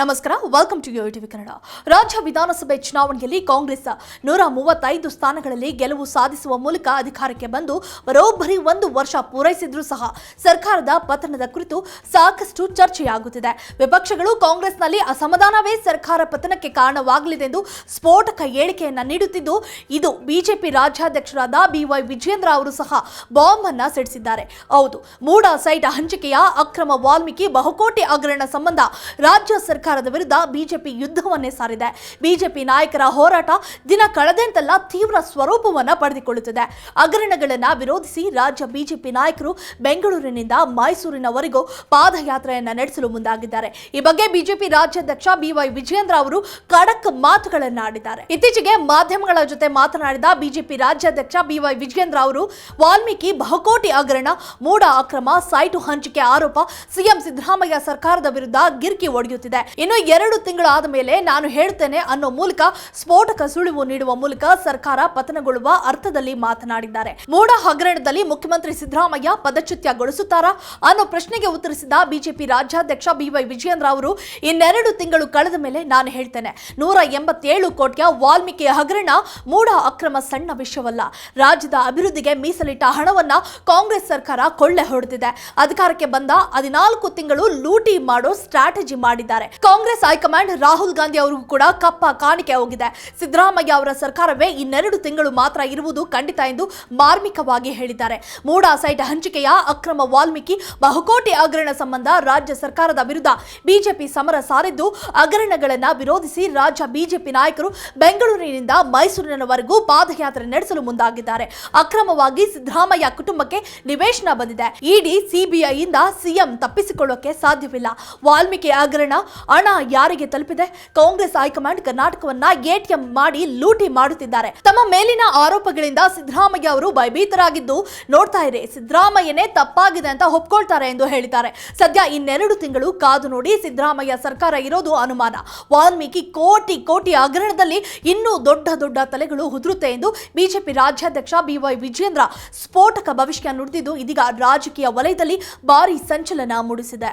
ನಮಸ್ಕಾರ welcome to TV Kannada ರಾಜ್ಯ ವಿಧಾನಸಭೆ ಚುನಾವಣೆಯಲ್ಲಿ ಕಾಂಗ್ರೆಸ್ ನೂರ ಮೂವತ್ತೈದು ಸ್ಥಾನಗಳಲ್ಲಿ ಗೆಲುವು ಸಾಧಿಸುವ ಮೂಲಕ ಅಧಿಕಾರಕ್ಕೆ ಬಂದು ಬರೋಬ್ಬರಿ ಒಂದು ವರ್ಷ ಪೂರೈಸಿದ್ರೂ ಸಹ ಸರ್ಕಾರದ ಪತನದ ಕುರಿತು ಸಾಕಷ್ಟು ಚರ್ಚೆಯಾಗುತ್ತಿದೆ. ವಿಪಕ್ಷಗಳು ಕಾಂಗ್ರೆಸ್ನಲ್ಲಿ ಅಸಮಾಧಾನವೇ ಸರ್ಕಾರ ಪತನಕ್ಕೆ ಕಾರಣವಾಗಲಿದೆ ಎಂದು ಸ್ಫೋಟಕ ಹೇಳಿಕೆಯನ್ನ ನೀಡುತ್ತಿದ್ದು, ಇದು ಬಿಜೆಪಿ ರಾಜ್ಯಾಧ್ಯಕ್ಷರಾದ ಬಿವೈ ವಿಜೇಂದ್ರ ಅವರು ಸಹ ಬಾಂಬ್ ಅನ್ನ ಸಿಡಿಸಿದ್ದಾರೆ. ಹೌದು, ಮೂಡ ಸೈಟ್ ಹಂಚಿಕೆಯ ಅಕ್ರಮ ವಾಲ್ಮೀಕಿ ಬಹುಕೋಟಿ ಹಗರಣ ಸಂಬಂಧ ರಾಜ್ಯ ಸರ್ಕಾರದ ವಿರುದ್ಧ ಬಿಜೆಪಿ ಯುದ್ಧವನ್ನೇ ಸಾರಿದೆ. ಬಿಜೆಪಿ ನಾಯಕರ ಹೋರಾಟ ದಿನ ಕಳೆದಂತೆಲ್ಲ ತೀವ್ರ ಸ್ವರೂಪವನ್ನು ಪಡೆದುಕೊಳ್ಳುತ್ತಿದೆ. ಹಗರಣಗಳನ್ನು ವಿರೋಧಿಸಿ ರಾಜ್ಯ ಬಿಜೆಪಿ ನಾಯಕರು ಬೆಂಗಳೂರಿನಿಂದ ಮೈಸೂರಿನವರೆಗೂ ಪಾದಯಾತ್ರೆಯನ್ನು ನಡೆಸಲು ಮುಂದಾಗಿದ್ದಾರೆ. ಈ ಬಗ್ಗೆ ಬಿಜೆಪಿ ರಾಜ್ಯಾಧ್ಯಕ್ಷ ಬಿವೈ ವಿಜಯೇಂದ್ರ ಅವರು ಖಡಕ್ ಮಾತುಗಳನ್ನಾಡಿದ್ದಾರೆ. ಇತ್ತೀಚೆಗೆ ಮಾಧ್ಯಮಗಳ ಜೊತೆ ಮಾತನಾಡಿದ ಬಿಜೆಪಿ ರಾಜ್ಯಾಧ್ಯಕ್ಷ ಬಿವೈ ವಿಜಯೇಂದ್ರ ಅವರು, ವಾಲ್ಮೀಕಿ ಬಹುಕೋಟಿ ಹಗರಣ ಮೂಡ ಅಕ್ರಮ, ಸೈಟು ಹಂಚಿಕೆ ಆರೋಪ ಸಿಎಂ ಸಿದ್ದರಾಮಯ್ಯ ಸರ್ಕಾರದ ವಿರುದ್ಧ ಗಿರ್ಕಿ ಒಡೆಯುತ್ತಿದೆ ಇನ್ನು ಎರಡು ತಿಂಗಳಾದ ಮೇಲೆ ನಾನು ಹೇಳ್ತೇನೆ ಅನ್ನೋ ಮೂಲಕ ಸ್ಫೋಟಕ ಸುಳಿವು ನೀಡುವ ಮೂಲಕ ಸರ್ಕಾರ ಪತನಗೊಳ್ಳುವ ಅರ್ಥದಲ್ಲಿ ಮಾತನಾಡಿದ್ದಾರೆ. ಮೂಡ ಹಗರಣದಲ್ಲಿ ಮುಖ್ಯಮಂತ್ರಿ ಸಿದ್ದರಾಮಯ್ಯ ಪದಚ್ಯುತ್ಯಗೊಳಿಸುತ್ತಾರಾ ಅನ್ನೋ ಪ್ರಶ್ನೆಗೆ ಉತ್ತರಿಸಿದ ಬಿಜೆಪಿ ರಾಜ್ಯಾಧ್ಯಕ್ಷ ಬಿವೈ ವಿಜಯೇಂದ್ರ ಅವರು, ಇನ್ನೆರಡು ತಿಂಗಳು ಕಳೆದ ಮೇಲೆ ನಾನು ಹೇಳ್ತೇನೆ, ನೂರ ಎಂಬತ್ತೇಳು ಕೋಟಿಯ ವಾಲ್ಮೀಕಿ ಹಗರಣ ಮೂಡ ಅಕ್ರಮ ಸಣ್ಣ ವಿಷಯವಲ್ಲ. ರಾಜ್ಯದ ಅಭಿವೃದ್ಧಿಗೆ ಮೀಸಲಿಟ್ಟ ಹಣವನ್ನ ಕಾಂಗ್ರೆಸ್ ಸರ್ಕಾರ ಕೊಳ್ಳೆ ಹೊಡೆದಿದೆ. ಅಧಿಕಾರಕ್ಕೆ ಬಂದ ಹದಿನಾಲ್ಕು ತಿಂಗಳು ಲೂಟಿ ಮಾಡೋ ಸ್ಟ್ರಾಟಜಿ ಮಾಡಿದ್ದಾರೆ. ಕಾಂಗ್ರೆಸ್ ಹೈಕಮಾಂಡ್ ರಾಹುಲ್ ಗಾಂಧಿ ಅವರಿಗೂ ಕೂಡ ಕಪ್ಪ ಕಾಣಿಕೆ ಹೋಗಿದೆ. ಸಿದ್ದರಾಮಯ್ಯ ಅವರ ಸರ್ಕಾರವೇ ಇನ್ನೆರಡು ತಿಂಗಳು ಮಾತ್ರ ಇರುವುದು ಖಂಡಿತ ಎಂದು ಮಾರ್ಮಿಕವಾಗಿ ಹೇಳಿದ್ದಾರೆ. ಮೂಡ ಸೈಟ್ ಹಂಚಿಕೆಯ ಅಕ್ರಮ ವಾಲ್ಮೀಕಿ, ಬಹುಕೋಟಿ ಹಗರಣ ಸಂಬಂಧ ರಾಜ್ಯ ಸರ್ಕಾರದ ವಿರುದ್ಧ ಬಿಜೆಪಿ ಸಮರ ಸಾರಿದ್ದು, ಹಗರಣಗಳನ್ನು ವಿರೋಧಿಸಿ ರಾಜ್ಯ ಬಿಜೆಪಿ ನಾಯಕರು ಬೆಂಗಳೂರಿನಿಂದ ಮೈಸೂರಿನವರೆಗೂ ಪಾದಯಾತ್ರೆ ನಡೆಸಲು ಮುಂದಾಗಿದ್ದಾರೆ. ಅಕ್ರಮವಾಗಿ ಸಿದ್ದರಾಮಯ್ಯ ಕುಟುಂಬಕ್ಕೆ ನಿವೇಶನ ಬಂದಿದೆ. ಇಡಿ, ಸಿಬಿಐಯಿಂದ ಸಿಎಂ ತಪ್ಪಿಸಿಕೊಳ್ಳೋಕೆ ಸಾಧ್ಯವಿಲ್ಲ. ವಾಲ್ಮೀಕಿ ಹಗರಣ ಹಣ ಯಾರಿಗೆ ತಲುಪಿದೆ? ಕಾಂಗ್ರೆಸ್ ಹೈಕಮಾಂಡ್ ಕರ್ನಾಟಕವನ್ನ ಎಟಿಎಂ ಮಾಡಿ ಲೂಟಿ ಮಾಡುತ್ತಿದ್ದಾರೆ. ತಮ್ಮ ಮೇಲಿನ ಆರೋಪಗಳಿಂದ ಸಿದ್ದರಾಮಯ್ಯ ಅವರು ಭಯಭೀತರಾಗಿದ್ದು, ನೋಡ್ತಾ ಇರಿ, ಸಿದ್ದರಾಮಯ್ಯನೇ ತಪ್ಪಾಗಿದೆ ಅಂತ ಒಪ್ಕೊಳ್ತಾರೆ ಎಂದು ಹೇಳಿದ್ದಾರೆ. ಸದ್ಯ ಇನ್ನೆರಡು ತಿಂಗಳು ಕಾದು ನೋಡಿ ಸಿದ್ದರಾಮಯ್ಯ ಸರ್ಕಾರ ಇರೋದು ಅನುಮಾನ. ವಾಲ್ಮೀಕಿ ಕೋಟಿ ಕೋಟಿ ಹಗರಣದಲ್ಲಿ ಇನ್ನೂ ದೊಡ್ಡ ದೊಡ್ಡ ತಲೆಗಳು ಉದುರುತ್ತೆ ಎಂದು ಬಿಜೆಪಿ ರಾಜ್ಯಾಧ್ಯಕ್ಷ ಬಿವೈ ವಿಜೇಂದ್ರ ಸ್ಫೋಟಕ ಭವಿಷ್ಯ ನುಡಿದಿದ್ದು ಇದೀಗ ರಾಜಕೀಯ ವಲಯದಲ್ಲಿ ಭಾರಿ ಸಂಚಲನ ಮೂಡಿಸಿದೆ.